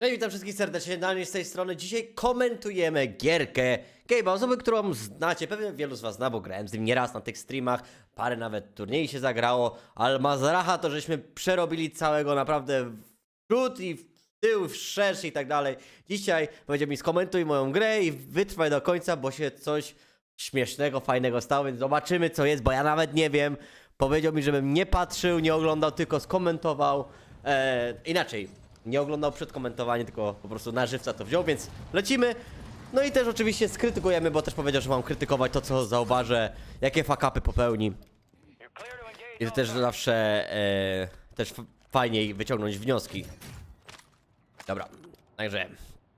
Cześć, witam wszystkich serdecznie, Daniel z tej strony. Dzisiaj komentujemy gierkę Gabe'a, osoby, którą znacie, pewnie wielu z was zna, bo grałem z nim nieraz na tych streamach, parę nawet turniej się zagrało, ale Mazracha to żeśmy przerobili całego naprawdę w przód i w tył, w szerszy i tak dalej. Dzisiaj powiedział mi skomentuj moją grę i wytrwaj do końca, bo się coś śmiesznego, fajnego stało, więc zobaczymy co jest, bo ja nawet nie wiem. Powiedział mi, żebym nie patrzył, nie oglądał, tylko skomentował. Eee, inaczej, nie oglądał przed komentowaniem, tylko po prostu na żywca to wziął, więc lecimy. No i też oczywiście skrytykujemy, bo też powiedział, że mam krytykować to, co zauważę, jakie fakapy popełni. I to też zawsze e, też fajniej wyciągnąć wnioski. Dobra, także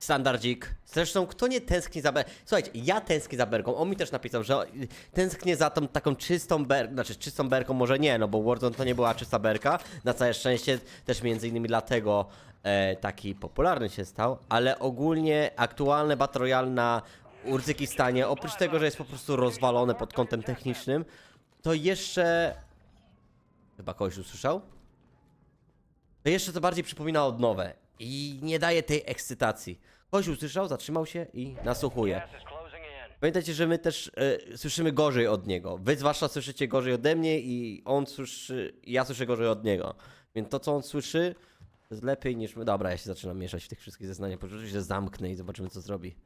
standardzik. Zresztą kto nie tęskni za berką? Słuchajcie, ja tęsknię za berką. On mi też napisał, że tęsknię za tą taką czystą berką, znaczy czystą berką może nie, no bo Warzone to nie była czysta berka. Na całe szczęście też między innymi dlatego e, taki popularny się stał, ale ogólnie aktualne Battle Royale na Urzykistanie, oprócz tego, że jest po prostu rozwalone pod kątem technicznym, to jeszcze... Chyba kogoś usłyszał? to jeszcze to bardziej przypomina odnowę i nie daje tej ekscytacji. Ktoś usłyszał, zatrzymał się i nasłuchuje. Pamiętajcie, że my też e, słyszymy gorzej od niego. Wy zwłaszcza słyszycie gorzej ode mnie i on słyszy, i ja słyszę gorzej od niego. Więc to, co on słyszy, to jest lepiej niż my. Dobra, ja się zaczynam mieszać w tych wszystkich zeznaniach. Poczekaj, się zamknę i zobaczymy, co zrobi.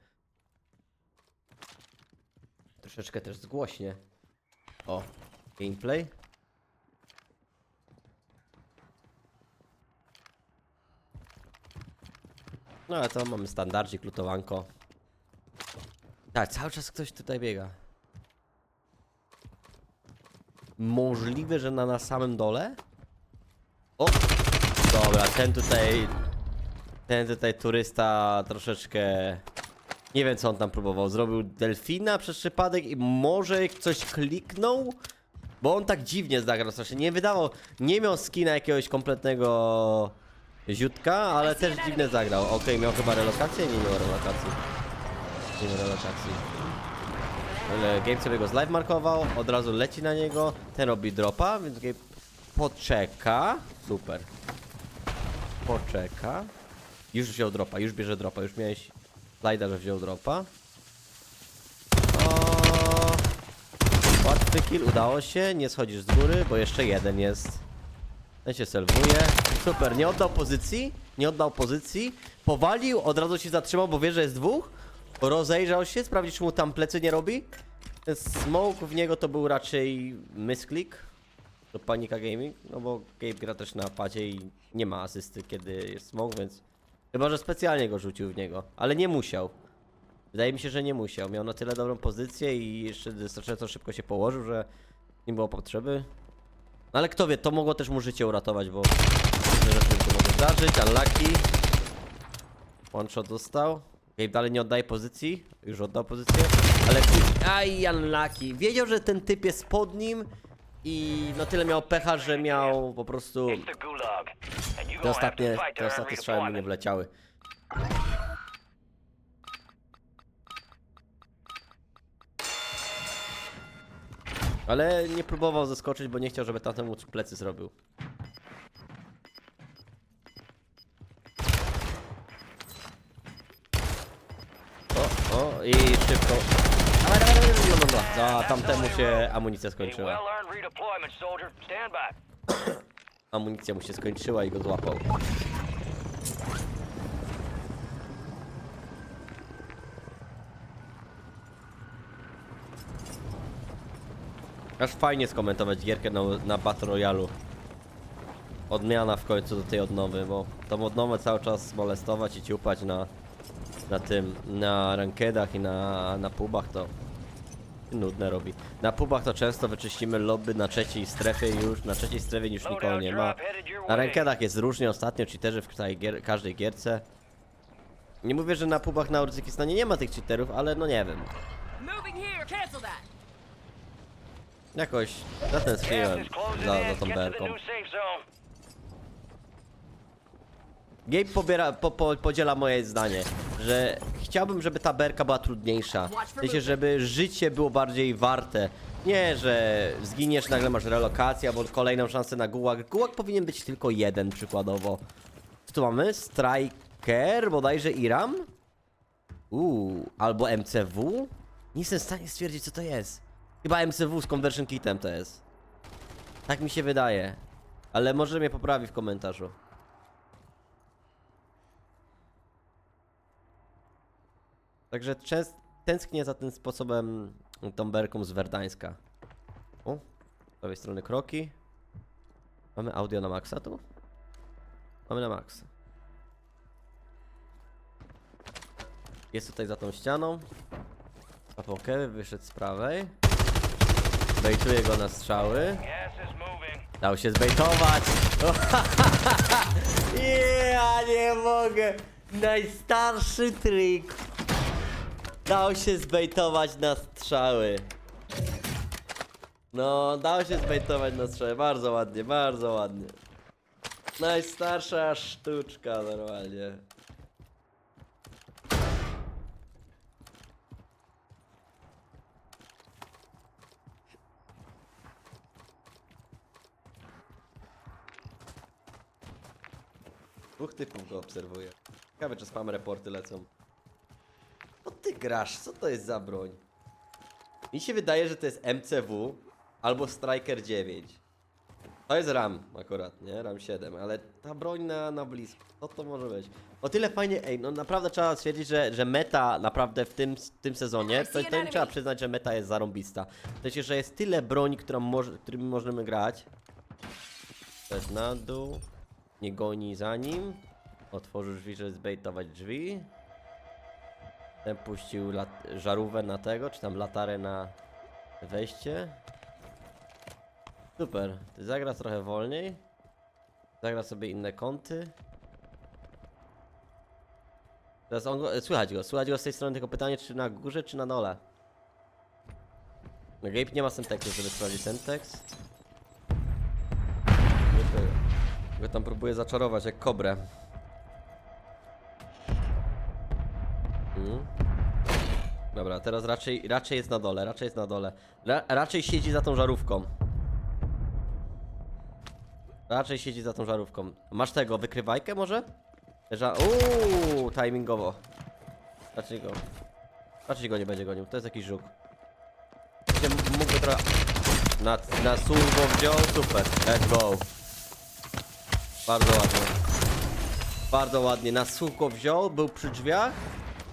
Troszeczkę też zgłośnie. O, gameplay. No ale to mamy standardzik, lutowanko. Tak, cały czas ktoś tutaj biega. Możliwe, że na, na samym dole? O! Dobra, ten tutaj... Ten tutaj turysta troszeczkę... Nie wiem co on tam próbował. Zrobił delfina przez przypadek i może coś kliknął? Bo on tak dziwnie zagrał strasznie. Nie wydawał... Nie miał skina jakiegoś kompletnego... Ziutka, ale też dziwnie zagrał. Okej, miał chyba relokację? Nie miał relokacji. Nie miał relokacji. Ale Game sobie go z live markował, od razu leci na niego, ten robi dropa, więc Game poczeka. Super. Poczeka. Już wziął dropa, już bierze dropa, już miałeś slajda, że wziął dropa. O, Łatwy kill, udało się, nie schodzisz z góry, bo jeszcze jeden jest. Ten się selwuje. Super, nie oddał pozycji. Nie oddał pozycji. Powalił, od razu się zatrzymał, bo wie, że jest dwóch. Rozejrzał się, sprawdził, czy mu tam plecy nie robi. Ten smoke w niego to był raczej misklik. Do Panika Gaming. No bo Gabe gra też na padzie i nie ma asysty, kiedy jest smoke, więc... Chyba, że specjalnie go rzucił w niego. Ale nie musiał. Wydaje mi się, że nie musiał. Miał na tyle dobrą pozycję i jeszcze wystarczająco szybko się położył, że nie było potrzeby. No ale kto wie, to mogło też mu życie uratować, bo różne rzeczy tu mogą zdarzyć. Unlucky. One shot dostał. Gabe dalej nie oddaje pozycji. Już oddał pozycję. Ale. Aj, unlucky. Wiedział, że ten typ jest pod nim i no tyle miał pecha, że miał po prostu... Te ostatnie, te ostatnie strzały mu nie wleciały. Ale nie próbował zaskoczyć, bo nie chciał, żeby tamtemu plecy zrobił. O, o, i szybko. Dawaj, dawaj, dawaj, dawaj, dawaj, dawaj. Za tamtemu się amunicja skończyła. Amunicja mu się skończyła i go złapał. Aż fajnie skomentować gierkę na, na Battle Royalu. Odmiana w końcu do tej odnowy, bo tą odnowę cały czas molestować i ciupać na, na tym, na rankedach i na, na pubach to nudne robi. Na pubach to często wyczyścimy lobby na trzeciej strefie i już, na trzeciej strefie już nikogo nie ma. Na rankedach jest różnie, ostatnio cheaterzy w gier, każdej gierce. Nie mówię, że na pubach na Urzykistanie nie ma tych cheaterów, ale no nie wiem. Moving here. Cancel that. Jakoś zatęskniłem za, za tą berką. Gabe pobiera, po, po, podziela moje zdanie, że chciałbym, żeby ta berka była trudniejsza. W sensie, żeby życie było bardziej warte. Nie, że zginiesz, nagle masz relokację albo kolejną szansę na gułag. Gułag powinien być tylko jeden przykładowo. Co tu mamy? Strike Striker, bodajże Iram? Uuu, albo MCW? Nie jestem w stanie stwierdzić, co to jest. Chyba MCW z Conversion Kitem to jest. Tak mi się wydaje. Ale może mnie poprawi w komentarzu. Także częst, tęsknię za tym sposobem tą berką z Werdańska. O, z prawej strony kroki. Mamy audio na maksa tu? Mamy na maksa. Jest tutaj za tą ścianą. Apple Kevin wyszedł z prawej. Bejtuje go na strzały. Dał się zbejtować. Ja nie mogę. Najstarszy trik. Dał się zbejtować na strzały. No, dał się zbejtować na strzały. Bardzo ładnie, bardzo ładnie. Najstarsza sztuczka normalnie. Dwóch typów go obserwuję. Ciekawe, czy spam reporty lecą. No ty grasz, co to jest za broń? Mi się wydaje, że to jest MCW albo Striker 9. To jest RAM akurat, nie? RAM 7, ale ta broń na, na blisko, co to może być? O tyle fajnie, ej, no naprawdę trzeba stwierdzić, że, że meta naprawdę w tym, tym sezonie, to, to trzeba przyznać, że meta jest zarąbista. W sensie, że jest tyle broni, którą może, którymi możemy grać. Też na dół. Nie goni za nim. Otworzył drzwi, żeby zbejtować drzwi. Ten puścił żarówkę na tego, czy tam latarę na wejście. Super. Ty zagra trochę wolniej. Zagra sobie inne kąty. Teraz on go, e, słychać go, słychać go z tej strony, tylko pytanie, czy na górze, czy na dole. No, Gabe nie ma synteksu, żeby sprawdzić syntax. Go tam próbuję zaczarować jak kobrę. Mm. Dobra, teraz raczej, raczej jest na dole, raczej jest na dole. Ra, raczej siedzi za tą żarówką. Raczej siedzi za tą żarówką. Masz tego, wykrywajkę może? Ża Uuu, timingowo. Raczej go. Raczej go nie będzie gonił, to jest jakiś żuk. Jeszcze m- Mógłby trochę... Na, na go wziął, super. Let's go. Bardzo ładnie. Bardzo ładnie. Na sucho wziął, był przy drzwiach.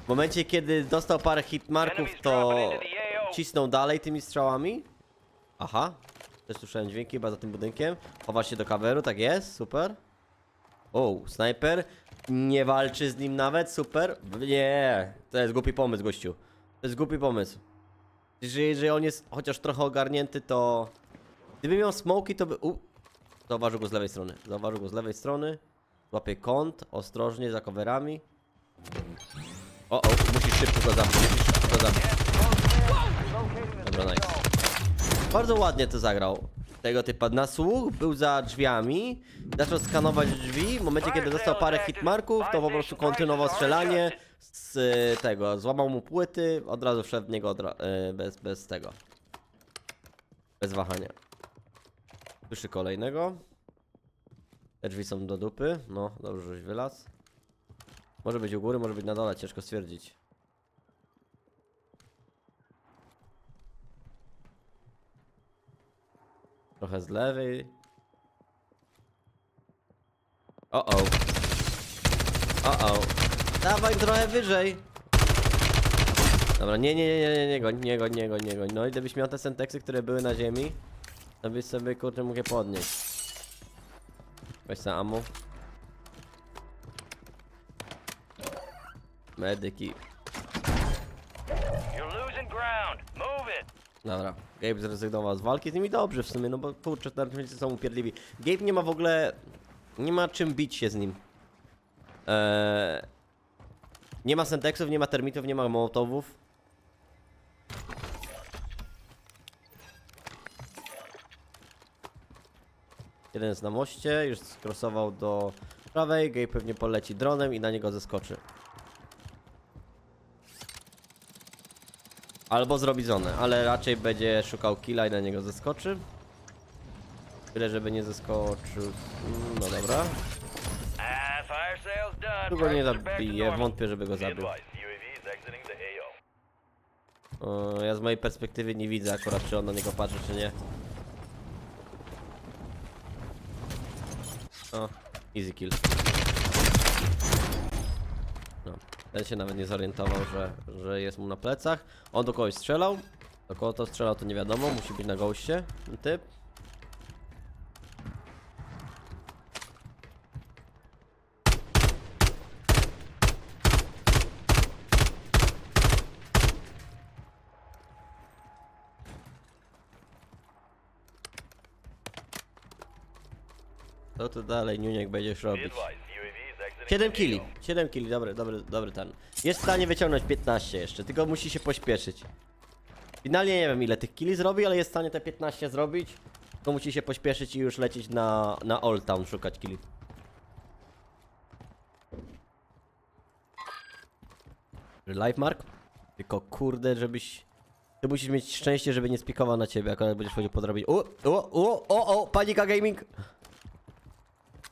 W momencie, kiedy dostał parę hitmarków, to cisnął dalej tymi strzałami. Aha. Też słyszałem dźwięki chyba za tym budynkiem. Chowa się do kaweru, tak jest, super. O, snajper. Nie walczy z nim nawet, super. Nie, to jest głupi pomysł, gościu. To jest głupi pomysł. Jeżeli, jeżeli on jest chociaż trochę ogarnięty, to... Gdyby miał smoki, to by... U... Zauważył go z lewej strony. Zauważył go z lewej strony. Łapie kąt, ostrożnie, za coverami. O, o, musisz szybko go zabić, musisz szybko go zabić. Dobra, nice. Bardzo ładnie to zagrał. Tego typa na słuch, był za drzwiami, zaczął skanować drzwi. W momencie, kiedy dostał parę hitmarków, to po prostu kontynuował strzelanie z y, tego. Złamał mu płyty, od razu wszedł w niego y, bez, bez tego. Bez wahania. Słyszy kolejnego. Te drzwi są do dupy. No, dobrze, żeś wylazł. Może być u góry, może być na dole, ciężko stwierdzić. Trochę z lewej. O o. O o. Dawaj trochę wyżej. Dobra, nie, nie, nie, nie, nie, goń, nie goń, nie goń, nie goń. No i gdybyś miał te senteksy, które były na ziemi, to byś sobie kurczę mógł je podnieść. Weź za ammo. Medyki. You're losing ground. Move it. Dobra, Gabe zrezygnował z walki z nimi dobrze w sumie, no bo kurczę, tarczyńcy są upierdliwi. Gabe nie ma w ogóle, nie ma czym bić się z nim. Eee, nie ma senteksów, nie ma termitów, nie ma mołotowów. Jeden jest na moście, już skrosował do prawej, Gabe pewnie poleci dronem i na niego zeskoczy. Albo zrobi zonę, ale raczej będzie szukał killa i na niego zeskoczy. Tyle, żeby nie zeskoczył. No dobra. Tu go nie normal. wątpię, żeby go zabił. ja z mojej perspektywy nie widzę akurat, czy on na niego patrzy, czy nie. O, easy kill. No, ten się nawet nie zorientował, że, że jest mu na plecach. On do kogoś strzelał. Do kogo to strzelał, to nie wiadomo, musi być na goście typ. Co ty dalej, Niuniek, będziesz robić? advised, UAV is exiting 7 the killi, AO. 7 killi, dobry, dobry, dobry ten. Jest w stanie wyciągnąć 15 jeszcze, tylko musi się pośpieszyć. Finalnie nie wiem ile tych killi zrobi, ale jest w stanie te 15 zrobić. To musi się pośpieszyć i już lecieć na, na Old Town szukać killi. Live Mark? Tylko kurde, żebyś... Ty musisz mieć szczęście, żeby nie spikował na ciebie, akurat będziesz chodził po drabinie. O, o, o, o, o, panika gaming!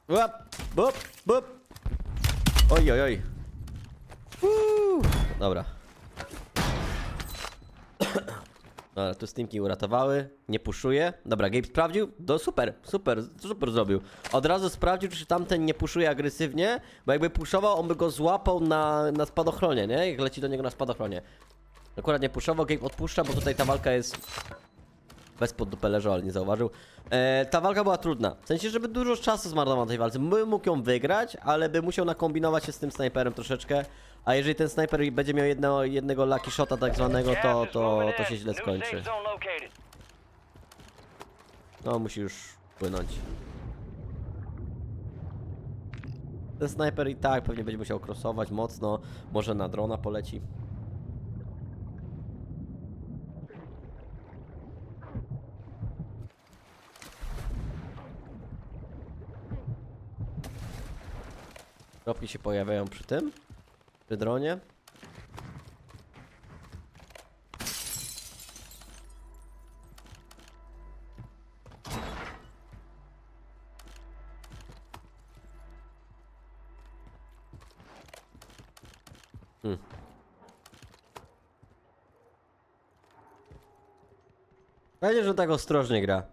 Łap, bup, bup. Oj, oj, oj. Uuu. Dobra. Dobra, tu Steamki uratowały, nie puszuje. Dobra, Gabe sprawdził, no super, super, super zrobił. Od razu sprawdził, czy tamten nie puszuje agresywnie, bo jakby puszował, on by go złapał na, na spadochronie, nie? Jak leci do niego na spadochronie. Akurat nie puszował, Gabe odpuszcza, bo tutaj ta walka jest bez pod dupę leżał, ale nie zauważył. E, ta walka była trudna. W sensie, żeby dużo czasu zmarnował na tej walce. By mógł ją wygrać, ale by musiał nakombinować się z tym snajperem troszeczkę. A jeżeli ten snajper będzie miał jedno, jednego lucky shota tak zwanego, to, to, to się źle skończy. No, musi już płynąć. Ten snajper i tak pewnie będzie musiał crossować mocno. Może na drona poleci. Kropki się pojawiają przy tym? Przy dronie? Hmm. Fajnie, że tak ostrożnie gra.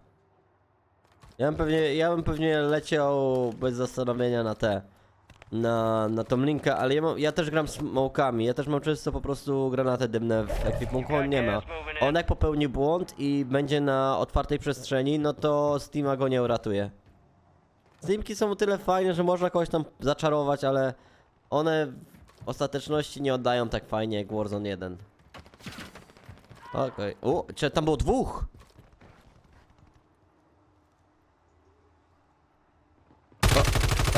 Ja bym pewnie, ja bym pewnie leciał bez zastanowienia na te. Na, na tą linkę, ale ja, mam, ja też gram smokami. Ja też mam często po prostu granaty dymne w ekwipunku. On nie ma. On jak popełni błąd i będzie na otwartej przestrzeni, no to Steama go nie uratuje. Steamki są o tyle fajne, że można kogoś tam zaczarować, ale one w ostateczności nie oddają tak fajnie jak Warzone 1. Okej. O, czy tam było dwóch?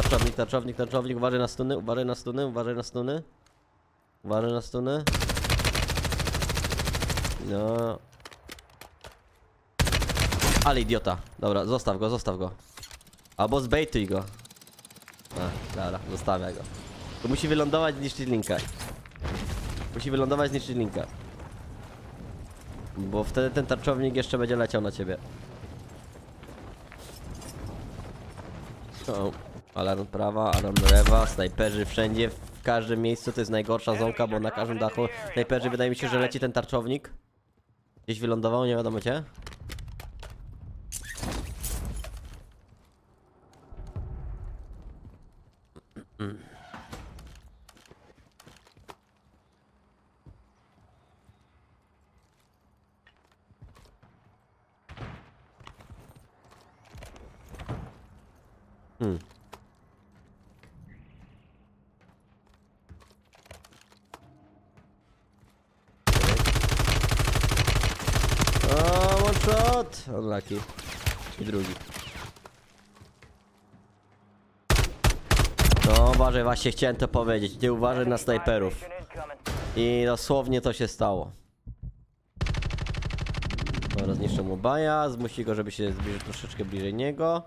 Tarczownik, tarczownik, tarczownik, uważaj na stuny, uważaj na stuny, uważaj na stuny. Uważaj na stuny. No. Ale idiota. Dobra, zostaw go, zostaw go. Albo zbejtuj go. A, dobra, zostawia go. To musi wylądować zniszczyć linkę. Musi wylądować zniszczyć linkę. Bo wtedy ten tarczownik jeszcze będzie leciał na ciebie. O, alarm prawa, alarm lewa, snajperzy wszędzie, w każdym miejscu to jest najgorsza zonka, bo na każdym dachu snajperzy wydaje mi się, że leci ten tarczownik. Gdzieś wylądował, nie wiadomo gdzie. Hmm. O, one shot! Unlucky. I drugi. No, uważaj, właśnie chciałem to powiedzieć. Nie uważaj na snajperów. I dosłownie to się stało. Dobra, zniszczę mu baja, zmusi go, żeby się zbliżył troszeczkę bliżej niego.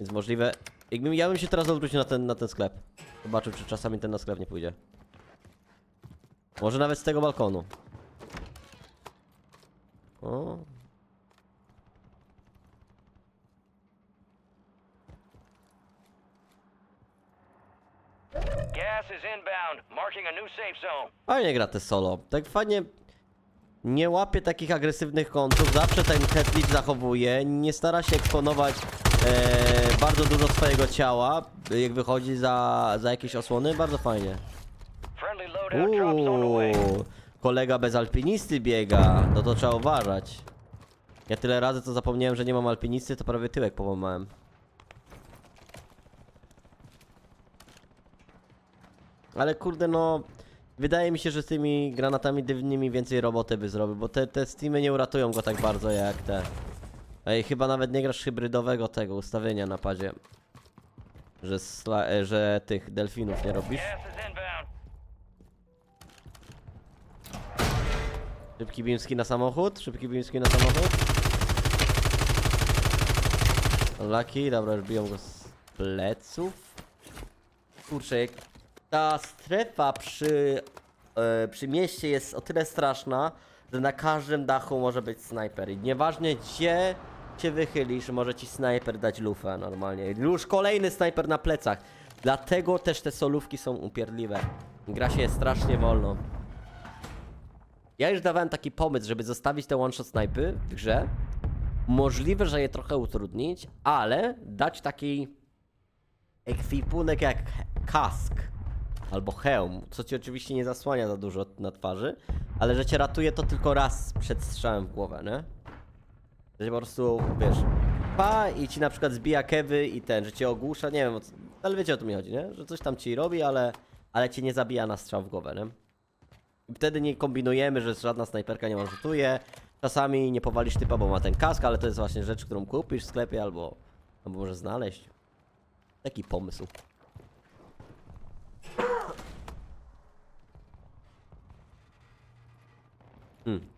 Więc możliwe... Jakbym, ja bym się teraz odwrócił na ten, na ten sklep. Zobaczył, czy czasami ten na sklep nie pójdzie. Może nawet z tego balkonu. O. Gas is inbound, marking a new safe zone. Fajnie gra te solo. Tak fajnie nie łapie takich agresywnych kątów, zawsze ten headlick zachowuje, nie stara się eksponować e, bardzo dużo swojego ciała, jak wychodzi za, za jakieś osłony, bardzo fajnie. Uuu, kolega bez alpinisty biega, no to trzeba uważać. Ja tyle razy co zapomniałem, że nie mam alpinisty, to prawie tyłek połamałem. Ale kurde no, wydaje mi się, że z tymi granatami dywnymi więcej roboty by zrobił, bo te, te Steamy nie uratują go tak bardzo jak te. Ej, chyba nawet nie grasz hybrydowego tego ustawienia na padzie. Że, sla, e, że tych delfinów nie robisz. Szybki bimski na samochód, szybki bimski na samochód. Lucky, dobra, już biją go z pleców. Kurczę, jak ta strefa przy, e, przy mieście jest o tyle straszna, że na każdym dachu może być snajper. I nieważne gdzie się wychylisz, może ci snajper dać lufę normalnie. Już kolejny snajper na plecach. Dlatego też te solówki są upierdliwe. Gra się strasznie wolno. Ja już dawałem taki pomysł, żeby zostawić te one-shot snajpy w grze. Możliwe, że je trochę utrudnić, ale dać taki ekwipunek jak kask albo hełm, co ci oczywiście nie zasłania za dużo na twarzy, ale że cię ratuje to tylko raz przed strzałem w głowę, nie? Że po prostu, wiesz, pa i ci na przykład zbija kewy i ten, że cię ogłusza, nie wiem, ale wiecie o co mi chodzi, nie? Że coś tam ci robi, ale, ale cię nie zabija na strzał w głowę, nie? I wtedy nie kombinujemy, że żadna snajperka nie rzutuje. Czasami nie powalisz typa, bo ma ten kask, ale to jest właśnie rzecz, którą kupisz w sklepie albo, albo może znaleźć. Taki pomysł. Hmm.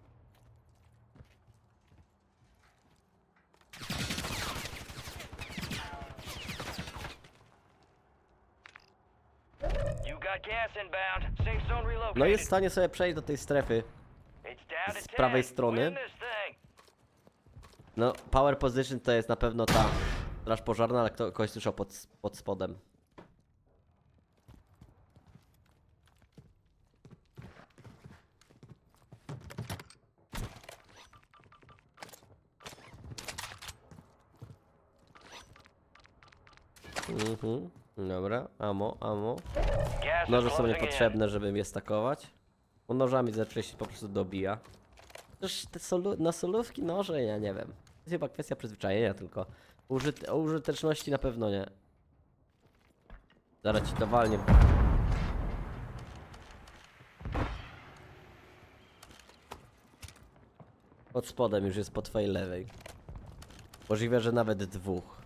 No jest w stanie sobie przejść do tej strefy. Z 10. prawej strony. No, power position to jest na pewno ta straż pożarna, ale kto, ktoś słyszał pod, pod spodem. Dobra, amo, amo. Noże są niepotrzebne, żeby je stakować. Bo nożami zawsze się po prostu dobija. Też te solu na solówki noże, ja nie wiem. To jest chyba kwestia przyzwyczajenia tylko. Użyt o użyteczności na pewno nie. Zaraz ci to walnie. Pod spodem już jest po twojej lewej. Możliwe, że nawet dwóch.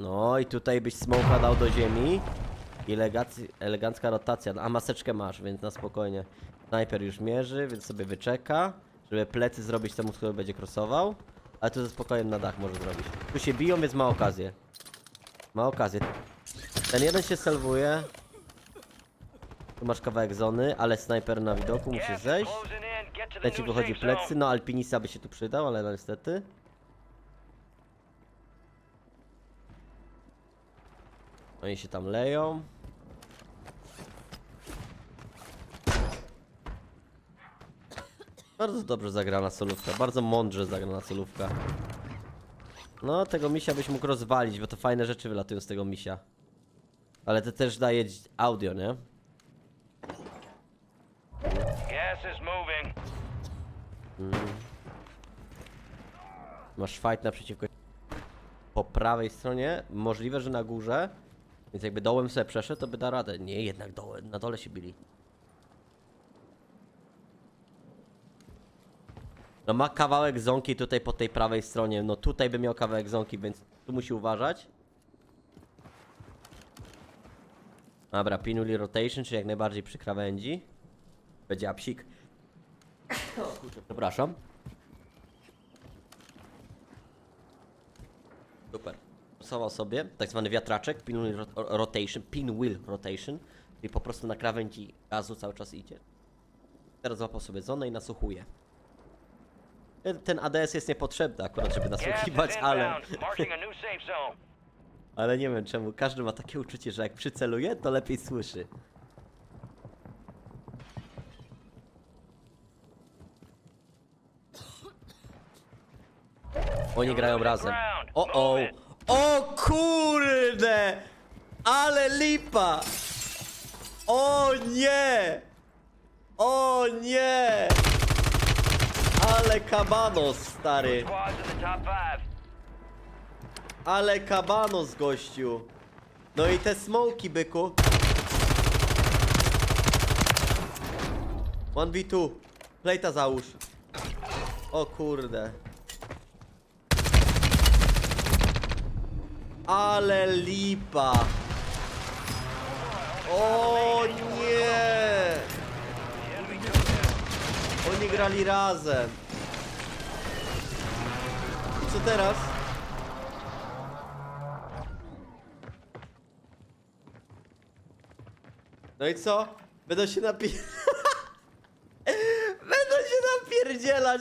No i tutaj byś smoka dał do ziemi. I elegancka rotacja. A maseczkę masz, więc na spokojnie. Snajper już mierzy, więc sobie wyczeka, żeby plecy zrobić temu, który będzie crossował. Ale tu ze spokojem na dach może zrobić. Tu się biją, więc ma okazję. Ma okazję. Ten jeden się salwuje. Tu masz kawałek zony, ale snajper na widoku, musisz is zejść. Leci wychodzi plecy, no alpinista by się tu przydał, ale no niestety. Oni się tam leją. Bardzo dobrze zagrana solówka, bardzo mądrze zagrana solówka. No, tego misia byś mógł rozwalić, bo to fajne rzeczy wylatują z tego misia. Ale to też daje audio, nie? Gas is moving. Masz fight naprzeciwko po prawej stronie, możliwe, że na górze. Więc jakby dołem sobie przeszedł, to by da radę. Nie, jednak dołem, na dole się bili. No ma kawałek zonki tutaj po tej prawej stronie. No tutaj by miał kawałek zonki, więc tu musi uważać. Dobra, pinuli rotation, czyli jak najbardziej przy krawędzi. Będzie apsik. O, przepraszam. Super. Stosował sobie tak zwany wiatraczek, pin wheel rot- rotation, pin wheel rotation, czyli po prostu na krawędzi gazu cały czas idzie. Teraz złapał sobie zonę i nasłuchuje. Ten- Ten ADS jest niepotrzebny akurat, żeby nasłuchiwać, ale. Ale nie wiem czemu, każdy ma takie uczucie, że jak przyceluje, to lepiej słyszy. Oni grają razem. O o! O kurde! Ale lipa! O nie! O nie! Ale kabanos, stary. Ale kabanos, gościu. No i te smoki, byku. 1v2. Plejta załóż. O kurde. Ale lipa. O nie. Oni grali razem. I co teraz? No i co? Będą się napi... Będą się napierdzielać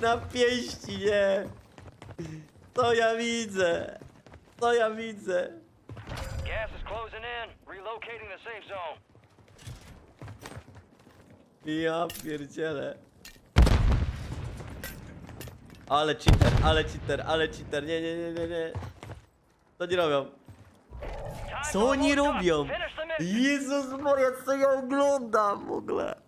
na pięści, nie? To ja widzę. To ja widzę. Gas is closing in. Relocating the safe zone. Ja pierdzielę. Ale cheater, ale cheater, ale cheater. Nie, nie, nie, nie, nie. Co nie robią? Co oni robią? Jezus Maria, co ja oglądam w ogóle?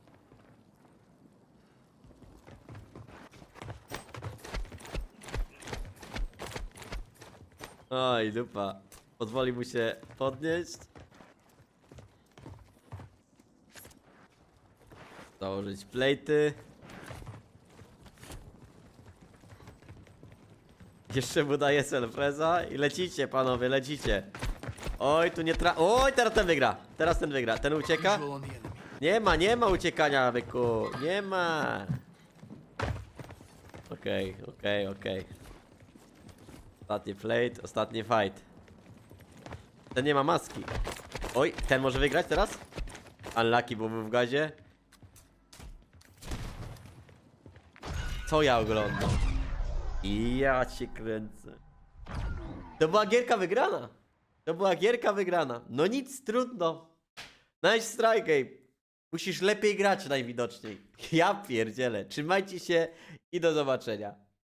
Oj, dupa. Pozwoli mu się podnieść. Założyć plejty. Jeszcze mu daje selfreza i lecicie, panowie, lecicie. Oj, tu nie tra... Oj, teraz ten wygra. Teraz ten wygra. Ten ucieka? Nie ma, nie ma uciekania, byku. Nie ma. Okej, okej, okej. Ostatni plate, ostatni fight. Ten nie ma maski. Oj, ten może wygrać teraz? Unlucky, bo był w gazie. Co ja oglądam? Ja cię kręcę. To była gierka wygrana. To była gierka wygrana. No nic, trudno. Nice strike, game. Musisz lepiej grać najwidoczniej. Ja pierdzielę. Trzymajcie się i do zobaczenia.